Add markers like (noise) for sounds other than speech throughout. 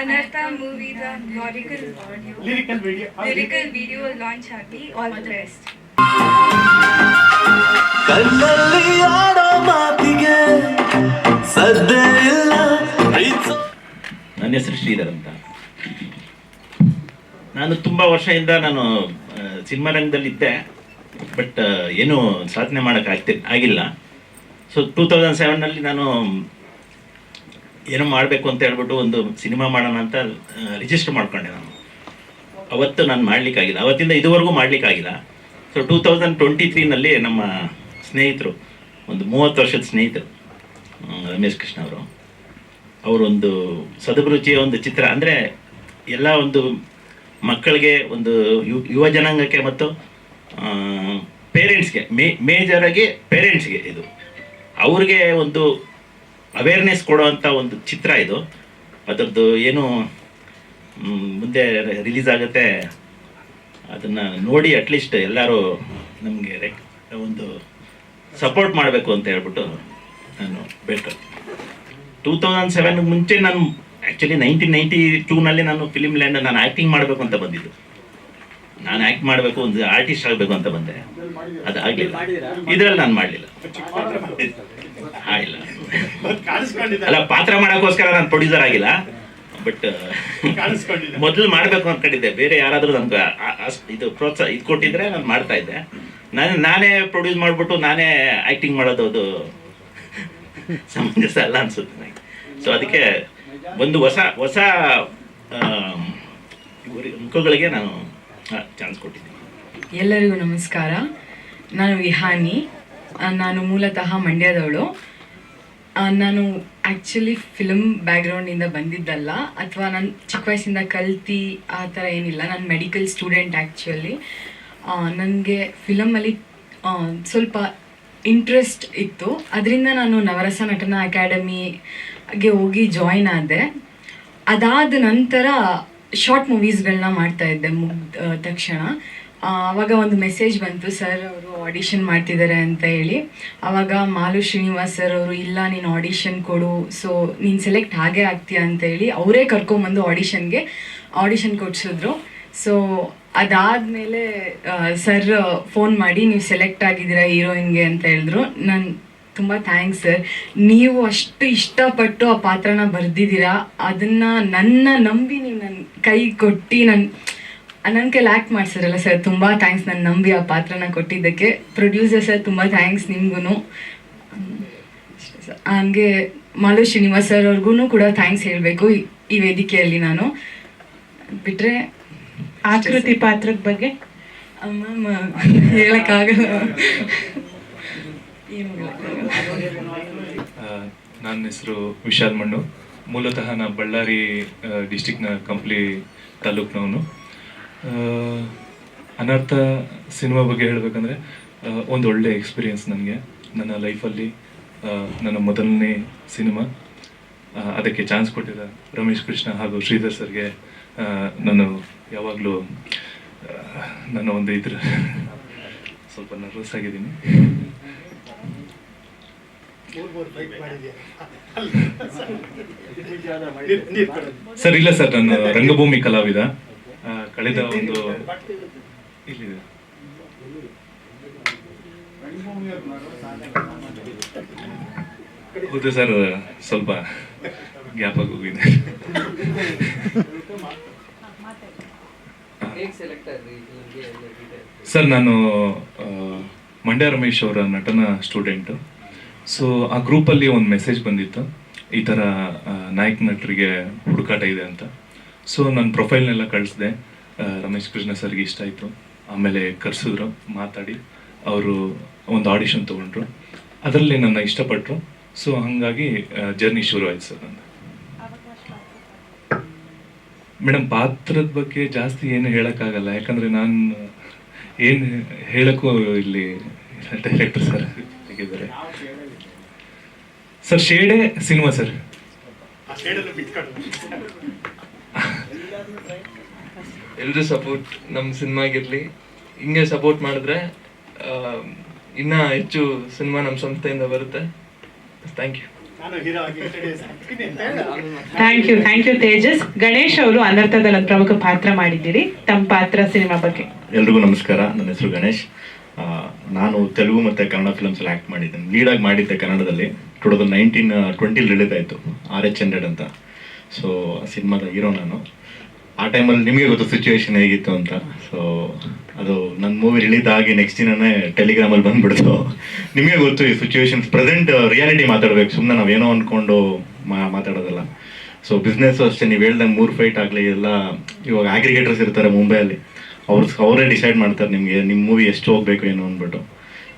ಅನರ್ಥ ಮೂವಿದ lyrical audio lyrical video lyrical video launch ಆಗಿ all the best ಕಣ್ಣಲ್ಲಿ ಆಡೋ ಮಾತಿಗೆ ಸದ್ದೆ ಇಲ್ಲ ನನ್ನ ಹೆಸರು ಶ್ರೀಧರ್ ಅಂತ. ನಾನು ತುಂಬ ವರ್ಷದಿಂದ ನಾನು ಸಿನಿಮಾ ಸಿನಿಮಾ ರಂಗದಲ್ಲಿದ್ದೆ. ಬಟ್ ಏನು ಸಾಧನೆ ಮಾಡೋಕ್ಕಾಗ್ತಿ ಆಗಿಲ್ಲ. ಸೊ ಟೂ ತೌಸಂಡ್ ಸೆವೆನ್ನಲ್ಲಿ ನಾನು ಏನೋ ಮಾಡಬೇಕು ಅಂತ ಹೇಳ್ಬಿಟ್ಟು ಒಂದು ಸಿನಿಮಾ ಮಾಡೋಣ ಅಂತ ರಿಜಿಸ್ಟರ್ ಮಾಡ್ಕೊಂಡೆ ನಾನು. ಅವತ್ತು ನಾನು ಮಾಡಲಿಕ್ಕಾಗಿಲ್ಲ. ಅವತ್ತಿಂದ ಇದುವರೆಗೂ ಮಾಡಲಿಕ್ಕಾಗಿಲ್ಲ. ಸೊ ಟೂ ತೌಸಂಡ್ ಟ್ವೆಂಟಿ ತ್ರೀನಲ್ಲಿ ನಮ್ಮ ಸ್ನೇಹಿತರು, ಒಂದು ಮೂವತ್ತು ವರ್ಷದ ಸ್ನೇಹಿತರು ರಮೇಶ್ ಕೃಷ್ಣ ಅವರು, ಅವರೊಂದು ಸದಭಿರುಚಿಯ ಒಂದು ಚಿತ್ರ, ಅಂದರೆ ಎಲ್ಲ ಒಂದು ಮಕ್ಕಳಿಗೆ ಒಂದು ಯು, ಯುವ ಜನಾಂಗಕ್ಕೆ ಮತ್ತು ಪೇರೆಂಟ್ಸ್ಗೆ ಮೇ ಮೇಜರಾಗಿ ಪೇರೆಂಟ್ಸ್ಗೆ ಇದು. ಅವ್ರಿಗೆ ಒಂದು ಅವೇರ್ನೆಸ್ ಕೊಡುವಂಥ ಒಂದು ಚಿತ್ರ ಇದು. ಅದರದ್ದು ಏನು ಮುಂದೆ ರಿಲೀಸ್ ಆಗುತ್ತೆ ಅದನ್ನು ನೋಡಿ ಅಟ್ಲೀಸ್ಟ್ ಎಲ್ಲರೂ ನಮಗೆ ರೆಕ್ ಒಂದು ಸಪೋರ್ಟ್ ಮಾಡಬೇಕು ಅಂತ ಹೇಳ್ಬಿಟ್ಟು ನಾನು ಬೇಡ್ಕೊಳ್ತೀನಿ ಟೂ ತೌಸಂಡ್ ಸೆವೆನ್ ಮುಂಚೆ ನಾನು ಆ್ಯಕ್ಚುಲಿ ನೈನ್ಟೀನ್ ನೈಂಟಿ ಟೂನಲ್ಲಿ ನಾನು ಫಿಲಿಮ್ ಲ್ಯಾಂಡ್ ನಾನು ಆ್ಯಕ್ಟಿಂಗ್ ಮಾಡಬೇಕು ಅಂತ ಬಂದಿದ್ದು. ನಾನು ಆ್ಯಕ್ಟ್ ಮಾಡಬೇಕು ಒಂದು ಆರ್ಟಿಸ್ಟ್ ಆಗಬೇಕು ಅಂತ ಬಂದೆ. ಅದು ಆಗಲಿಲ್ಲ ಇದರಲ್ಲಿ ನಾನು ಮಾಡಲಿಲ್ಲ. ಆಗಿಲ್ಲ ಅಲ್ಲ ಪಾತ್ರ ಮಾಡೋಕ್ಕೋಸ್ಕರ ನಾನು ಪ್ರೊಡ್ಯೂಸರ್ ಆಗಿಲ್ಲ. ಬಟ್ ಮೊದಲು ಮಾಡಬೇಕು ಅನ್ಕೊಂಡಿದ್ದೆ. ಬೇರೆ ಯಾರಾದರೂ ನಮ್ಗೆ ಇದು ಪ್ರೋತ್ಸಾಹ ಇದು ಕೊಟ್ಟಿದ್ರೆ ನಾನು ಮಾಡ್ತಾ ಇದ್ದೆ. ನಾನು ನಾನೇ ಪ್ರೊಡ್ಯೂಸ್ ಮಾಡ್ಬಿಟ್ಟು ನಾನೇ ಆ್ಯಕ್ಟಿಂಗ್ ಮಾಡೋದು ಅದು ಸಮಂಜಸ ಅಲ್ಲ ಅನ್ಸುತ್ತೆ ನನಗೆ ಸೊ ಅದಕ್ಕೆ ಒಂದು ಹೊಸ ಹೊಸ ಅಂಕಗಳಿಗೆ ಮುಖಗಳಿಗೆ ನಾನು ಚಾನ್ಸ್ ಕೊಟ್ಟಿದ್ದೀನಿ. ಎಲ್ಲರಿಗೂ ನಮಸ್ಕಾರ. ನಾನು ವಿಹಾನಿ. ನಾನು ಮೂಲತಃ ಮಂಡ್ಯದವಳು. ನಾನು ಆ್ಯಕ್ಚುಲಿ ಫಿಲಮ್ ಬ್ಯಾಕ್ಗ್ರೌಂಡಿಂದ ಬಂದಿದ್ದಲ್ಲ, ಅಥವಾ ನಾನು ಚಿಕ್ಕ ವಯಸ್ಸಿಂದ ಕಲ್ತಿ ಆ ಥರ ಏನಿಲ್ಲ, ನಾನು ಮೆಡಿಕಲ್ ಸ್ಟೂಡೆಂಟ್ ಆ್ಯಕ್ಚುಲಿ ನನಗೆ ಫಿಲಮಲ್ಲಿ ಸ್ವಲ್ಪ ಇಂಟ್ರೆಸ್ಟ್ ಇತ್ತು. ಅದರಿಂದ ನಾನು ನವರಸ ನಟನ ಅಕಾಡೆಮಿಗೆ ಹೋಗಿ ಜಾಯ್ನ್ ಆದೆ. ಅದಾದ ನಂತರ ಶಾರ್ಟ್ ಮೂವೀಸ್ಗಳನ್ನ ಮಾಡ್ತಾ ಇದ್ದೆ ಮುಗ್ದ ತಕ್ಷಣ. ಆವಾಗ ಒಂದು ಮೆಸೇಜ್ ಬಂತು ಸರ್ ಅವರು ಆಡಿಷನ್ ಮಾಡ್ತಿದ್ದಾರೆ ಅಂತ ಹೇಳಿ. ಆವಾಗ ಮಾಲು ಶ್ರೀನಿವಾಸ್ ಸರ್ ಅವರು, ಇಲ್ಲ, ನೀನು ಆಡಿಷನ್ ಕೊಡು. ಸೊ ನೀನು ಸೆಲೆಕ್ಟ್ ಹಾಗೆ ಆಗ್ತೀಯ ಅಂತ ಹೇಳಿ ಅವರೇ ಕರ್ಕೊಂಬಂದು ಆಡಿಷನ್ಗೆ ಆಡಿಷನ್ ಕೊಡ್ಸಿದ್ರು. ಸೊ ಅದಾದಮೇಲೆ ಸರ್ ಫೋನ್ ಮಾಡಿ, ನೀವು ಸೆಲೆಕ್ಟ್ ಆಗಿದ್ದೀರಾ ಹೀರೋಯಿನ್ಗೆ ಅಂತ ಹೇಳಿದ್ರು. ನಾನು ತುಂಬ ಥ್ಯಾಂಕ್ಸ್ ಸರ್ ನೀವು ಅಷ್ಟು ಇಷ್ಟಪಟ್ಟು ಆ ಪಾತ್ರನ ಬರೆದಿದ್ದೀರಾ. ಅದನ್ನು ನನ್ನ ನಂಬಿ ನೀವು ನನ್ನ ಕೈ ಕೊಟ್ಟು ನನ್ನ ನನ್ನ ಕೈಲಿ ಆ್ಯಕ್ಟ್ ಮಾಡಿಸಿರಲ್ಲ ಸರ್ ತುಂಬ ಥ್ಯಾಂಕ್ಸ್ ನಾನು ನಂಬಿ ಆ ಪಾತ್ರನ ಕೊಟ್ಟಿದ್ದಕ್ಕೆ. ಪ್ರೊಡ್ಯೂಸರ್ ಸರ್ ತುಂಬ ಥ್ಯಾಂಕ್ಸ್ ನಿಮ್ಗೂ ಹಂಗೆ ಮಾಲು ಶ್ರೀನಿವಾಸ್ ಸರ್ ಅವ್ರಿಗೂ ಕೂಡ ಥ್ಯಾಂಕ್ಸ್ ಹೇಳಬೇಕು ಈ ವೇದಿಕೆಯಲ್ಲಿ ನಾನು. ಬಿಟ್ಟರೆ ಆಕೃತಿ ಪಾತ್ರದ ಬಗ್ಗೆ? ಮ್ಯಾಮ್ ಹೇಳೋಕ್ಕಾಗಲ್ಲ. ಏನು ನನ್ನ ಹೆಸರು ವಿಶಾಲ್ ಮಣ್ಣು ಮೂಲತಃ ನಾ ಬಳ್ಳಾರಿ ಡಿಸ್ಟಿಕ್ನ ಕಂಪ್ಲಿ ತಾಲೂಕ್ನವನು. ಅನರ್ಥ ಸಿನಿಮಾ ಬಗ್ಗೆ ಹೇಳಬೇಕಂದ್ರೆ ಒಂದು ಒಳ್ಳೆ ಎಕ್ಸ್ಪೀರಿಯೆನ್ಸ್ ನನಗೆ. ನನ್ನ ಲೈಫಲ್ಲಿ ನನ್ನ ಮೊದಲನೇ ಸಿನಿಮಾ. ಅದಕ್ಕೆ ಚಾನ್ಸ್ ಕೊಟ್ಟಿದ್ದ ರಮೇಶ್ ಕೃಷ್ಣ ಹಾಗೂ ಶ್ರೀಧರ್ ಸರ್ಗೆ ನಾನು ಯಾವಾಗಲೂ ನನ್ನ ಒಂದು ಇದ್ರ (laughs) ಸ್ವಲ್ಪ ನರ್ವಸ್ ಆಗಿದ್ದೀನಿ. (laughs) ಸರ್ ಇಲ್ಲ ಸರ್ ನಾನು ರಂಗಭೂಮಿ ಕಲಾವಿದ. ಕಳೆದ ಒಂದು ಇಲ್ಲಿದೆ. ಹೌದು ಸರ್ ಸ್ವಲ್ಪ ಗ್ಯಾಪ್ ಆಗಿ ಹೋಗಿದೆ (laughs) ಸರ್ ನಾನು ಮಂಡ್ಯ ರಮೇಶ್ ಅವರ ನಟನ ಸ್ಟೂಡೆಂಟು. ಸೊ ಆ ಗ್ರೂಪಲ್ಲಿ ಒಂದು ಮೆಸೇಜ್ ಬಂದಿತ್ತು. ಈ ಥರ ನಾಯಕ ನಟರಿಗೆ ಹುಡುಕಾಟ ಇದೆ ಅಂತ. ಸೊ ನನ್ನ ಪ್ರೊಫೈಲ್ನೆಲ್ಲ ಕಳಿಸಿದೆ. ರಮೇಶ್ ಕೃಷ್ಣ ಸರ್ಗೆ ಇಷ್ಟ ಆಯಿತು. ಆಮೇಲೆ ಕರೆಸಿದ್ರು, ಮಾತಾಡಿ. ಅವರು ಒಂದು ಆಡಿಷನ್ ತೊಗೊಂಡ್ರು. ಅದರಲ್ಲಿ ನನ್ನ ಇಷ್ಟಪಟ್ಟರು ಸೊ ಹಾಗಾಗಿ ಜರ್ನಿ ಶುರು ಆಯಿತು ಸರ್ ನಂದು. ಮೇಡಮ್ ಪಾತ್ರದ ಬಗ್ಗೆ ಜಾಸ್ತಿ ಏನು ಹೇಳೋಕ್ಕಾಗಲ್ಲ. ಯಾಕಂದರೆ ನಾನು ಏನು ಹೇಳೋಕ್ಕೂ ಇಲ್ಲಿ ಡೈರೆಕ್ಟರ್ ಸರ್ ಹೇಗಿದ್ದಾರೆ ಸರ್, ಶೇಡೆ ಸಿನಿಮಾ ಸರ್. ಎಲ್ರೂ ಸಪೋರ್ಟ್ ನಮ್ಮ ಸಿನಿಮಾಗಿರಲಿ. ಹಿಂಗೆ ಸಪೋರ್ಟ್ ಮಾಡಿದ್ರೆ ಇನ್ನ ಹೆಚ್ಚು ಸಿನಿಮಾ ನಮ್ಮ ಸಂಸ್ಥೆಯಿಂದ ಬರುತ್ತೆ. Thank you thank you thank you Tejas. Ganesh ಅವರು ಅನರ್ಥದಲ್ಲಿ ಒಂದು ಪ್ರಮುಖ ಪಾತ್ರ ಮಾಡಿದ್ದೀರಿ. ತಮ್ಮ ಪಾತ್ರ ಸಿನಿಮಾ ಬಗ್ಗೆ. ಎಲ್ರಿಗೂ ನಮಸ್ಕಾರ. ನನ್ನ ಹೆಸರು ಗಣೇಶ್. ನಾನು ತೆಲುಗು ಮತ್ತು ಕನ್ನಡ ಫಿಲಮ್ಸಲ್ಲಿ ಆ್ಯಕ್ಟ್ ಮಾಡಿದ್ದೇನೆ. ಲೀಡಾಗಿ ಮಾಡಿದ್ದೆ ಕನ್ನಡದಲ್ಲಿ. ಟು ತೌಸಂಡ್ ನೈನ್ಟೀನ್ ಟ್ವೆಂಟಿಲಿ ರಿಲೀಸ್ ಆಯಿತು. ಆರ್ ಎಚ್ ಹಂಡ್ರೆಡ್ ಅಂತ. ಸೊ ಆ ಸಿನಿಮಾದ ಹೀರೋ ನಾನು. ಆ ಟೈಮಲ್ಲಿ ನಿಮಗೆ ಗೊತ್ತು ಸಿಚುವೇಶನ್ ಹೇಗಿತ್ತು ಅಂತ. ಸೊ ಅದು ನನ್ನ ಮೂವಿ ರಿಲೀಸ್ ಆಗಿ ನೆಕ್ಸ್ಟ್ ದಿನನೇ ಟೆಲಿಗ್ರಾಮಲ್ಲಿ ಬಂದ್ಬಿಡ್ತು. ನಿಮಗೆ ಗೊತ್ತು ಈ ಸಿಚುವೇಶನ್ಸ್ ಪ್ರೆಸೆಂಟ್ ರಿಯಾಲಿಟಿ ಮಾತಾಡ್ಬೇಕು. ಸುಮ್ಮನೆ ನಾವೇನೋ ಅಂದ್ಕೊಂಡು ಮಾ, ಮಾತಾಡೋದಲ್ಲ. ಸೊ ಬಿಸ್ನೆಸ್ ಅಷ್ಟೇ, ನೀವು ಹೇಳ್ದಂಗೆ ಮೂರು ಫೈಟ್ ಆಗಲಿ, ಎಲ್ಲ ಇವಾಗ ಆಗ್ರಿಗೇಟರ್ಸ್ ಇರ್ತಾರೆ ಮುಂಬೈಯಲ್ಲಿ ಅವ್ರು, ಅವರೇ ಡಿಸೈಡ್ ಮಾಡ್ತಾರೆ ನಿಮಗೆ ನಿಮ್ಮ ಮೂವಿ ಎಷ್ಟು ಹೋಗ್ಬೇಕು ಏನು ಅಂದ್ಬಿಟ್ಟು.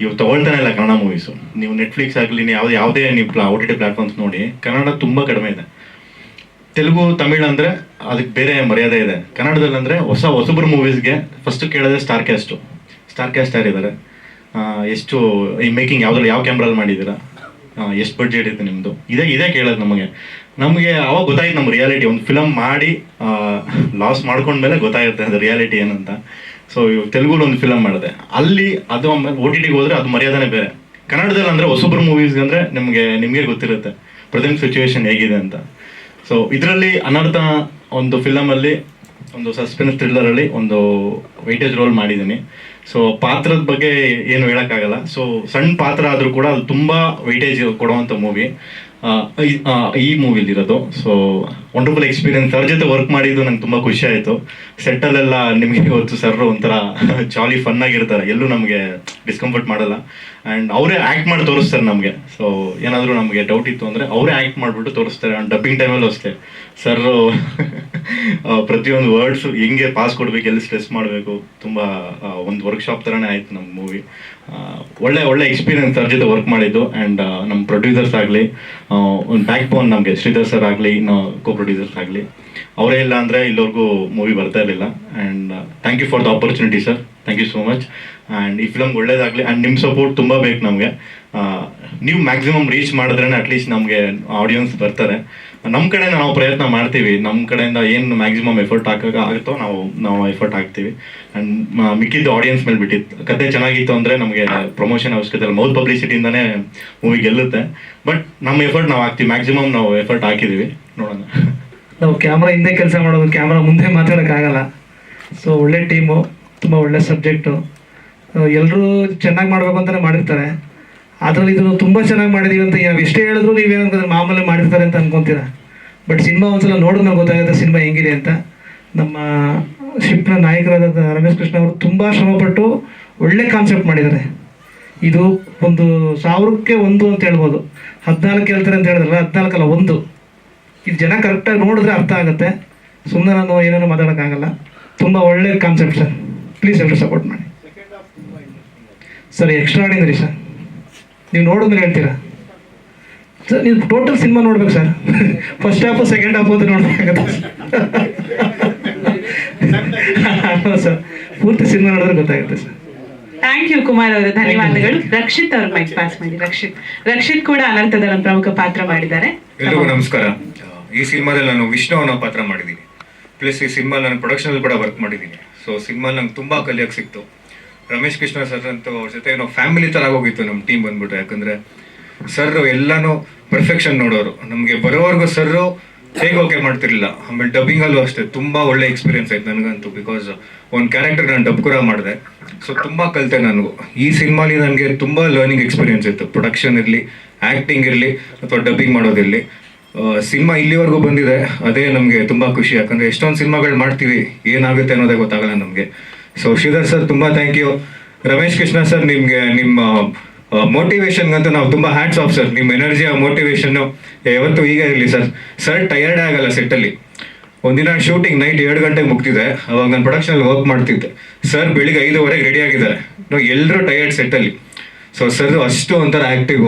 ಇವಾಗ ತಗೊಳ್ತಾನೆ ಇಲ್ಲ ಕನ್ನಡ ಮೂವೀಸು ನೀವು ನೆಟ್ಫ್ಲಿಕ್ಸ್ ಆಗಲಿ, ನೀವು ಯಾವುದೇ ನೀವು ಪ್ಲಾ ಓ ಟಿ ಟಿ ಪ್ಲಾಟ್ಫಾರ್ಮ್ಸ್ ನೋಡಿ, ಕನ್ನಡ ತುಂಬ ಕಡಿಮೆ ಇದೆ. ತೆಲುಗು, ತಮಿಳ್ ಅಂದರೆ ಅದಕ್ಕೆ ಬೇರೆ ಮರ್ಯಾದೆ ಇದೆ. ಕನ್ನಡದಲ್ಲಿ ಅಂದ್ರೆ ಹೊಸ ಹೊಸಬ್ರ ಮೂವೀಸ್ಗೆ ಫಸ್ಟ್ ಕೇಳೋದೇ ಸ್ಟಾರ್ ಕ್ಯಾಸ್ಟು ಸ್ಟಾರ್ ಕ್ಯಾಸ್ಟ್ ಯಾರಿದ್ದಾರೆ ಎಷ್ಟು, ಈ ಮೇಕಿಂಗ್ ಯಾವ್ದ್ರಲ್ಲಿ ಯಾವ ಕ್ಯಾಮ್ರಲ್ಲಿ ಮಾಡಿದ್ದೀರಾ? ಎಷ್ಟು ಬಡ್ಜೆಟ್ ಇದೆ ನಿಮ್ಮದು ಇದೇ ಇದೇ ಕೇಳೋದು ನಮಗೆ. ನಮಗೆ ಅವಾಗ ಗೊತ್ತಾಯ್ತು ನಮ್ಮ ರಿಯಾಲಿಟಿ ಒಂದು ಫಿಲಮ್ ಮಾಡಿ ಲಾಸ್ ಮಾಡ್ಕೊಂಡ್ಮೇಲೆ ಗೊತ್ತಾಗುತ್ತೆ ಅದು ರಿಯಾಲಿಟಿ ಏನಂತ. ಸೊ ಇವಾಗ ತೆಲುಗುಲಿ ಒಂದು ಫಿಲಮ್ ಮಾಡಿದೆ. ಅಲ್ಲಿ ಅದು ಆಮೇಲೆ ಓ ಟಿ ಟಿಗೆ ಹೋದ್ರೆ ಅದು ಮರ್ಯಾದೆ ಬೇರೆ. ಕನ್ನಡದಲ್ಲಿ ಅಂದರೆ ಹೊಸಬ್ರ ಮೂವೀಸ್ಗೆ ಅಂದರೆ ನಿಮಗೆ ನಿಮಗೆ ಗೊತ್ತಿರುತ್ತೆ. ಪ್ರೆಸೆಂಟ್ ಸಿಚುವೇಶನ್ ಹೇಗಿದೆ ಅಂತ. ಸೊ ಇದರಲ್ಲಿ ಅನರ್ಥ ಒಂದು ಫಿಲಮಲ್ಲಿ, ಒಂದು ಸಸ್ಪೆನ್ಸ್ ಥ್ರಿಲ್ಲರಲ್ಲಿ ಒಂದು ವೈಟೇಜ್ ರೋಲ್ ಮಾಡಿದ್ದೀನಿ. ಸೊ ಪಾತ್ರದ ಬಗ್ಗೆ ಏನು ಹೇಳೋಕ್ಕಾಗಲ್ಲ. ಸೊ ಸಣ್ಣ ಪಾತ್ರ ಆದರೂ ಕೂಡ ಅದು ತುಂಬ ವೈಟೇಜ್ ಕೊಡುವಂಥ ಮೂವಿ ಈ ಮೂವಿಲಿರೋದು ಸೊ ವಂಡರ್ಫುಲ್ ಎಕ್ಸ್ಪೀರಿಯನ್ಸ್ ಅವ್ರ ಜೊತೆ ವರ್ಕ್ ಮಾಡಿದ್ದು ನಂಗೆ ತುಂಬ ಖುಷಿ ಆಯಿತು. ಸೆಟ್ಟಲ್ಲೆಲ್ಲ ನಿಮಗೆ ಇವತ್ತು (laughs) ಸರ್ ಒಂಥರ (laughs) ಜಾಲಿ ಫನ್ನಾಗಿರ್ತಾರೆ ಎಲ್ಲೂ ನಮಗೆ ಡಿಸ್ಕಂಫರ್ಟ್ ಮಾಡಲ್ಲ. ಆ್ಯಂಡ್ ಅವರೇ ಆ್ಯಕ್ಟ್ ಮಾಡಿ ತೋರಿಸ್ತಾರೆ ನಮಗೆ. ಸೊ ಏನಾದರೂ ನಮಗೆ ಡೌಟ್ ಇತ್ತು ಅಂದರೆ ಅವರೇ ಆ್ಯಕ್ಟ್ ಮಾಡಿಬಿಟ್ಟು ತೋರಿಸ್ತಾರೆ. ಆ್ಯಂಡ್ ಡಬ್ಬಿಂಗ್ ಟೈಮಲ್ಲೂ ಅಷ್ಟೇ. ಸರ್ (laughs) ಪ್ರತಿಯೊಂದು ವರ್ಡ್ಸು ಹೆಂಗೆ ಪಾಸ್ ಕೊಡಬೇಕು, ಎಲ್ಲಿ ಸ್ಟ್ರೆಸ್ ಮಾಡಬೇಕು, ತುಂಬ ಒಂದು ವರ್ಕ್ಶಾಪ್ ಥರನೇ ಆಯಿತು ನಮ್ಮ ಮೂವಿ ಒಳ್ಳೆ ಒಳ್ಳೆ ಎಕ್ಸ್ಪೀರಿಯನ್ಸ್ ಸರ್ ಜೊತೆ ವರ್ಕ್ ಮಾಡಿದ್ದು. ಆ್ಯಂಡ್ ನಮ್ಮ ಪ್ರೊಡ್ಯೂಸರ್ಸ್ ಆಗಲಿ ಒಂದು ಬ್ಯಾಕ್ ಬೋನ್ ನಮಗೆ, ಶ್ರೀಧರ್ ಸರ್ ಆಗಲಿ, ಇನ್ನು ಕೋ ಪ್ರೊಡ್ಯೂಸರ್ಸ್ ಆಗಲಿ. ಅವರೇ ಇಲ್ಲ ಅಂದರೆ ಇಲ್ಲಿವರೆಗೂ ಮೂವಿ ಬರ್ತಾ ಇರಲಿಲ್ಲ. And thank you for the opportunity sir thank you so much and ಈ ಫಿಲಮ್ ಒಳ್ಳೇದಾಗಲಿ ಆ್ಯಂಡ್ ನಿಮ್ಮ ಸಪೋರ್ಟ್ ತುಂಬ ಬೇಕು ನಮಗೆ. ನೀವು ಮ್ಯಾಕ್ಸಿಮಮ್ ರೀಚ್ ಮಾಡಿದ್ರೆ ಅಟ್ಲೀಸ್ಟ್ ನಮಗೆ ಆಡಿಯನ್ಸ್ ಬರ್ತಾರೆ. ನಮ್ಮ ಕಡೆಯಿಂದ ನಾವು ಪ್ರಯತ್ನ ಮಾಡ್ತೀವಿ. ನಮ್ಮ ಕಡೆಯಿಂದ ಏನು ಮ್ಯಾಕ್ಸಿಮಮ್ ಎಫರ್ಟ್ ಹಾಕೋಕೆ ಆಗುತ್ತೋ ನಾವು ನಾವು ಎಫರ್ಟ್ ಹಾಕ್ತೀವಿ. ಆ್ಯಂಡ್ ಮಿಕ್ಕಿದ್ದು ಆಡಿಯನ್ಸ್ ಮೇಲೆ ಬಿಟ್ಟಿತ್ತು. ಕತೆ ಚೆನ್ನಾಗಿತ್ತು ಅಂದರೆ ನಮಗೆ ಪ್ರಮೋಷನ್ ಅವಶ್ಯಕತೆ ಇಲ್ಲ. ಮೌತ್ ಪಬ್ಲಿಸಿಟಿಯಿಂದನೇ ಮೂವಿ ಗೆಲ್ಲುತ್ತೆ. ಬಟ್ ನಮ್ಮ ಎಫರ್ಟ್ ನಾವು ಹಾಕ್ತೀವಿ. ಮ್ಯಾಕ್ಸಿಮಮ್ ನಾವು ಎಫರ್ಟ್ ಹಾಕಿದ್ದೀವಿ ನೋಡೋಣ. ನಾವು ಕ್ಯಾಮ್ರಾ ಹಿಂದೆ ಕೆಲಸ ಮಾಡೋದು ಕ್ಯಾಮ್ರಾ ಮುಂದೆ ಮಾತಾಡೋಕ್ಕಾಗಲ್ಲ. ಸೊ ಒಳ್ಳೆ ಟೀಮು ತುಂಬ ಒಳ್ಳೆ ಸಬ್ಜೆಕ್ಟು ಎಲ್ಲರೂ ಚೆನ್ನಾಗಿ ಮಾಡಬೇಕು ಅಂತಲೇ ಮಾಡಿರ್ತಾರೆ. ಅದರಲ್ಲಿ ಇದನ್ನು ತುಂಬ ಚೆನ್ನಾಗಿ ಮಾಡಿದೀವಿ ಅಂತ ಎಷ್ಟೇ ಹೇಳಿದ್ರು ನೀವೇನಂತಂದ್ರೆ ಮಾಮೂಲಿ ಮಾಡಿರ್ತಾರೆ ಅಂತ ಅನ್ಕೊತೀರ? ಬಟ್ ಸಿನಿಮಾ ಒಂದ್ಸಲ ನೋಡಿದ್ರೆ ಗೊತ್ತಾಗುತ್ತೆ ಸಿನಿಮಾ ಹೆಂಗಿದೆ ಅಂತ. ನಮ್ಮ ಶಿಪ್ನ ನಾಯಕರಾದ ರಮೇಶ್ ಕೃಷ್ಣ ಅವರು ತುಂಬ ಶ್ರಮಪಟ್ಟು ಒಳ್ಳೆ ಕಾನ್ಸೆಪ್ಟ್ ಮಾಡಿದ್ದಾರೆ. ಇದು ಒಂದು ಸಾವಿರಕ್ಕೆ ಒಂದು ಅಂತ ಹೇಳ್ಬೋದು. ಹದಿನಾಲ್ಕು ಹೇಳ್ತಾರೆ ಅಂತ ಹೇಳಿದ್ರಲ್ಲ, ಹದಿನಾಲ್ಕಲ್ಲ ಒಂದು. ಇದು ಜನ ಕರೆಕ್ಟಾಗಿ ನೋಡಿದ್ರೆ ಅರ್ಥ ಆಗುತ್ತೆ. ಸುಮ್ಮನೆ ನಾನು ಏನೇನೋ ಮಾತಾಡೋಕ್ಕಾಗಲ್ಲ. ತುಂಬ ಒಳ್ಳೆ ಕಾನ್ಸೆಪ್ಟ್ ಸರ್ ಪ್ಲೀಸ್ ಎಲ್ಲರೂ ಸಪೋರ್ಟ್ ಮಾಡಿ. Sir extraordinary sir. ನೀವು ನೋಡಿದ್ರೆ ಹೇಳ್ತೀರಾ? ಸರ್ ನೀವು ಟೋಟಲ್ ಸಿನಿಮಾ ನೋಡ್ಬೇಕು sir. First half second half ಅಂತ ನೋಡ್ಬೇಕಾಗತ್ತೆ ಸರ್? ಪೂರ್ತಿ ಸಿನಿಮಾ ನೋಡಿದ್ರೆ ಗೊತ್ತಾಗುತ್ತೆ ಸರ್. ಥ್ಯಾಂಕ್ ಯು ಕುಮಾರ್ ಅವರು. ಧನ್ಯವಾದಗಳು. ರಕ್ಷಿತ್ ಅವ್ರ ಮೈಕ್ ಪಾಸ್ ಮಾಡಿ. ರಕ್ಷಿತ್. ರಕ್ಷಿತ್ ಕೂಡ ಅನಂತದ ಪ್ರಮುಖ ಪಾತ್ರ ಮಾಡಿದ್ದಾರೆ. ಎಲ್ರಿಗೂ ನಮಸ್ಕಾರ. ಈ ಸಿನಿಮಾದಲ್ಲಿ ನಾನು ವಿಷ್ಣು ಅನ್ನೋ ಪಾತ್ರ ಮಾಡಿದ್ದೀನಿ. ಪ್ಲಸ್ ಈ ಸಿನಿಮಾ ನಾನು ಪ್ರೊಡಕ್ಷನ್ ಕೂಡ ವರ್ಕ್ ಮಾಡಿದ್ದೀನಿ. ಸೊ ಸಿನಿಮಾ ನಂಗೆ ತುಂಬಾ ಕಲಿಯಕ್ಕೆ ಸಿಕ್ತು. ರಮೇಶ್ ಕೃಷ್ಣ ಸರ್ ಅಂತ ಅವ್ರ ಜೊತೆ ಏನೋ ಫ್ಯಾಮಿಲಿ ಥರ ಆಗೋಗಿತ್ತು ನಮ್ಮ ಟೀಮ್ ಬಂದ್ಬಿಟ್ಟು. ಯಾಕಂದ್ರೆ ಸರ್ ಎಲ್ಲಾನು ಪರ್ಫೆಕ್ಷನ್ ನೋಡೋರು. ನಮಗೆ ಬರೋವರೆಗೂ ಸರ್ರು ಹೇಗೆ ಓಕೆ ಮಾಡ್ತಿರ್ಲಿಲ್ಲ. ಆಮೇಲೆ ಡಬ್ಬಿಂಗಲ್ಲೂ ಅಷ್ಟೇ, ತುಂಬಾ ಒಳ್ಳೆ ಎಕ್ಸ್ಪೀರಿಯನ್ಸ್ ಆಯ್ತು ನನಗಂತೂ ಬಿಕಾಸ್ ಒಂದು ಕ್ಯಾರೆಕ್ಟರ್ ನಾನು ಡಬ್ ಕೂಡ ಮಾಡಿದೆ. ಸೊ ತುಂಬಾ ಕಲಿತೆ ನನಗೂ. ಈ ಸಿನಿಮಾಲಿ ನನಗೆ ತುಂಬಾ ಲರ್ನಿಂಗ್ ಎಕ್ಸ್ಪೀರಿಯನ್ಸ್ ಇತ್ತು. ಪ್ರೊಡಕ್ಷನ್ ಇರಲಿ ಆ್ಯಕ್ಟಿಂಗ್ ಇರಲಿ, ಅಥವಾ ಡಬ್ಬಿಂಗ್ ಮಾಡೋದಿರಲಿ. ಸಿನಿಮಾ ಇಲ್ಲಿವರೆಗೂ ಬಂದಿದೆ. ಅದೇ ನಮಗೆ ತುಂಬಾ ಖುಷಿ. ಯಾಕಂದ್ರೆ ಎಷ್ಟೊಂದು ಸಿನಿಮಾಗಳು ಮಾಡ್ತೀವಿ, ಏನಾಗುತ್ತೆ ಅನ್ನೋದೇ ಗೊತ್ತಾಗಲ್ಲ ನಮಗೆ. ಸೊ ಶ್ರೀಧರ್ ಸರ್ ತುಂಬ thank you Ramesh Krishna sir ನಿಮಗೆ ನಿಮ್ಮ ಮೋಟಿವೇಶನ್ಗಂತೂ ನಾವು ತುಂಬ ಹ್ಯಾಂಡ್ಸ್ ಆಫ್ ಸರ್ ನಿಮ್ಮ ಎನರ್ಜಿ ಆ ಮೋಟಿವೇಶನ್ನು ಯಾವತ್ತೂ ಈಗ ಇರಲಿ ಸರ್ ಸರ್ ಟೈರ್ಡ್ ಆಗಲ್ಲ ಸೆಟ್ಟಲ್ಲಿ ಒಂದಿನ ಶೂಟಿಂಗ್ ನೈಟ್ ಎರಡು ಗಂಟೆಗೆ ಮುಗ್ತಿದೆ ಅವಾಗ ನಾನು ಪ್ರೊಡಕ್ಷನಲ್ಲಿ ವರ್ಕ್ ಮಾಡ್ತಿದ್ದೆ. ಸರ್ ಬೆಳಿಗ್ಗೆ ಐದುವರೆಗೆ ರೆಡಿ ಆಗಿದ್ದಾರೆ. ನಾವು ಎಲ್ಲರೂ ಟಯರ್ಡ್ ಸೆಟ್ಟಲ್ಲಿ ಸೊ ಸರ್ ಅಷ್ಟು ಒಂಥರ ಆಕ್ಟಿವ್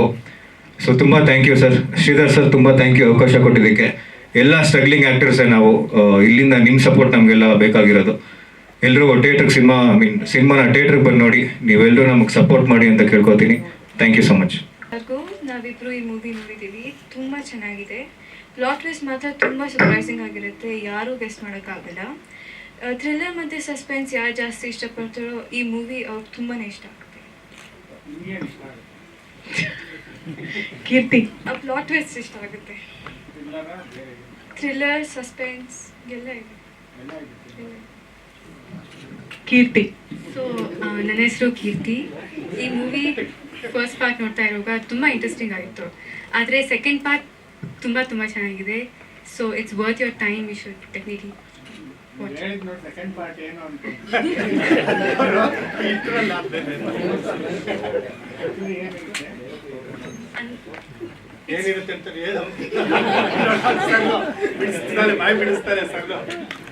ಸೊ ತುಂಬ thank you sir Shridhar sir ತುಂಬ ಥ್ಯಾಂಕ್ ಯು ಅವಕಾಶ ಕೊಟ್ಟಿದ್ದಕ್ಕೆ. ಎಲ್ಲ ಸ್ಟ್ರಗ್ಲಿಂಗ್ ಆ್ಯಕ್ಟರ್ಸೇ ನಾವು ಇಲ್ಲಿಂದ ನಿಮ್ಮ ಸಪೋರ್ಟ್ ನಮಗೆಲ್ಲ ಬೇಕಾಗಿರೋದು. ಎಲ್ಲರೂ ಥಿಯೇಟ್ರಿಗೆ ಸಿನಿಮಾ ಐ ಮೀನ್ ಸಿನಿಮಾನ ಥಿಯೇಟ್ರಿಗೆ ಬಂದು ನೋಡಿ ನೀವೆಲ್ಲರೂ ನಮಗೆ ಸಪೋರ್ಟ್ ಮಾಡಿ ಅಂತ ಕೇಳ್ಕೊತೀನಿ. ಥ್ಯಾಂಕ್ ಯು ಸೊ ಮಚ್ ನಾವಿಬ್ರು ಈ ಮೂವಿ ನೋಡಿದ್ದೀವಿ. ತುಂಬ ಚೆನ್ನಾಗಿದೆ. ಪ್ಲಾಟ್ ಟ್ವಿಸ್ಟ್ ಮಾತ್ರ ತುಂಬ ಸರ್ಪ್ರೈಸಿಂಗ್ ಆಗಿರುತ್ತೆ. ಯಾರೂ ಗೆಸ್ಟ್ ಮಾಡೋಕ್ಕಾಗಲ್ಲ. ಥ್ರಿಲ್ಲರ್ ಮತ್ತು ಸಸ್ಪೆನ್ಸ್ ಯಾರು ಜಾಸ್ತಿ ಇಷ್ಟಪಡ್ತಾರೋ ಈ ಮೂವಿ ಅವ್ರಿಗೆ ತುಂಬಾ ಇಷ್ಟ ಆಗುತ್ತೆ ಕೀರ್ತಿ. ಆ ಪ್ಲಾಟ್ ಟ್ವಿಸ್ಟ್ ಇಷ್ಟ ಆಗುತ್ತೆ. ಥ್ರಿಲ್ಲರ್ ಸಸ್ಪೆನ್ಸ್ ಎಲ್ಲ ಇದೆ. ಕೀರ್ತಿ. ಸೊ ನನ್ನ ಹೆಸರು ಕೀರ್ತಿ. ಈ ಮೂವಿ ಫಸ್ಟ್ ಪಾರ್ಟ್ ನೋಡ್ತಾ ಇರುವಾಗ ತುಂಬ ಇಂಟ್ರೆಸ್ಟಿಂಗ್ ಆಗಿತ್ತು. ಆದರೆ ಸೆಕೆಂಡ್ ಪಾರ್ಟ್ ತುಂಬ ತುಂಬ ಚೆನ್ನಾಗಿದೆ. So it's worth your time you should definitely second part ಏನು ಏನಿರುತ್ತೆ ಅಂತ ಹೇಳು. ಬಿಡಿಸ್ತಾರೆ ಬಾಯಿ ಬಿಡಿಸ್ತಾರೆ ಸರ್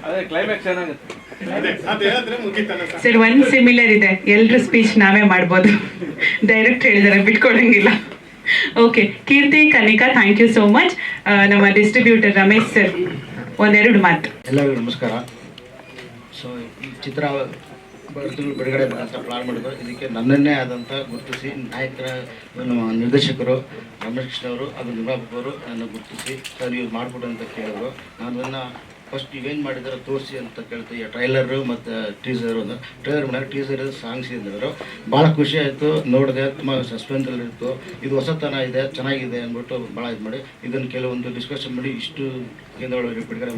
ಅದೇ ಕ್ಲೈಮ್ಯಾಕ್ಸ್ ಚೆನ್ನಾಗುತ್ತೆ ಸರ್. ಸರ್ ಒಂದ್ ಸಿಮಿಲರ್ ಇದೆ. ಎಲ್ರ ಸ್ಪೀಚ್ ನಾವೇ ಮಾಡ್ಬೋದು. ಡೈರೆಕ್ಟ್ ಹೇಳಿದಾರೆ ಬಿಟ್ಕೊಡಂಗಿಲ್ಲ. Okay Keerthi Kanika thank you so much ನಮ್ಮ ಡಿಸ್ಟ್ರಿಬ್ಯೂಟರ್ ರಮೇಶ್ ಸರ್ ಒಂದೆರಡು ಮಾತು. ಎಲ್ಲರಿಗೂ ನಮಸ್ಕಾರ. ಸೊ ಈ ಚಿತ್ರ ತಿಂಗಳು ಬಿಡುಗಡೆ ಅಂತ ಪ್ಲಾನ್ ಮಾಡಿದ್ರು. ಇದಕ್ಕೆ ನನ್ನನ್ನೇ ಆದಂಥ ಗುರುತಿಸಿ ನಾಯಕರ ನಮ್ಮ ನಿರ್ದೇಶಕರು ರಮೇಶ್ ಅವರು ಅದು ನಿರ್ಮಾಪಕರು ನನ್ನ ಗುರುತಿಸಿ ಸರ್ ನೀವು ಮಾಡಿಕೊಡು ಅಂತ ಕೇಳಿದ್ರು. ನಾನು ಅದನ್ನು ಫಸ್ಟ್ ಇವೇನು ಮಾಡಿದಾರೆ ತೋರಿಸಿ ಅಂತ ಕೇಳ್ತೀವಿ ಟ್ರೈಲರು ಮತ್ತು ಟೀಸರು ಅಂತ ಟ್ರೈಲರ್ ಮಾಡಿದಾಗ ಟೀಸರ್ ಸಾಂಗ್ಸ್ ಇದ್ದರು ಭಾಳ ಖುಷಿ ಆಯಿತು. ನೋಡಿದೆ ತುಂಬ ಸಸ್ಪೆನ್ಸಲ್ಲಿ ಇತ್ತು. ಇದು ಹೊಸತನ ಇದೆ, ಚೆನ್ನಾಗಿದೆ ಅಂದ್ಬಿಟ್ಟು ಭಾಳ ಇದು ಮಾಡಿ. ಇದನ್ನು ಕೆಲವೊಂದು ಡಿಸ್ಕಷನ್ ಮಾಡಿ ಇಷ್ಟು ಕೇಂದ್ರಗಳು ಬಿಡುಗಡೆ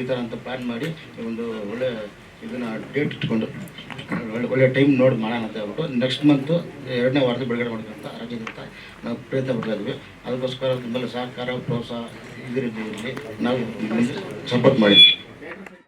ಈ ಥರ ಅಂತ ಪ್ಲ್ಯಾನ್ ಮಾಡಿ ಒಂದು ಒಳ್ಳೆ ಇದನ್ನು ಡೇಟ್ ಇಟ್ಕೊಂಡು ಒಳ್ಳೆ ಟೈಮ್ ನೋಡಿ ಮಾಡೋಣ ಅಂತ ಹೇಳ್ಬಿಟ್ಟು ನೆಕ್ಸ್ಟ್ ಮಂತು ಎರಡನೇ ವಾರದ ಬಿಡುಗಡೆ ಮಾಡಿದಂಥ ರಾಜ್ಯದಂತ ನಾವು ಪ್ರಯತ್ನ ಪಡ್ತಾ ಇದ್ವಿ. ಅದಕ್ಕೋಸ್ಕರ ತುಂಬ ಸಹಕಾರ, ಪ್ರೋತ್ಸಾಹ ಇದರಲ್ಲಿ ನಾವು ಸಪೋರ್ಟ್ ಮಾಡಿದ್ವಿ.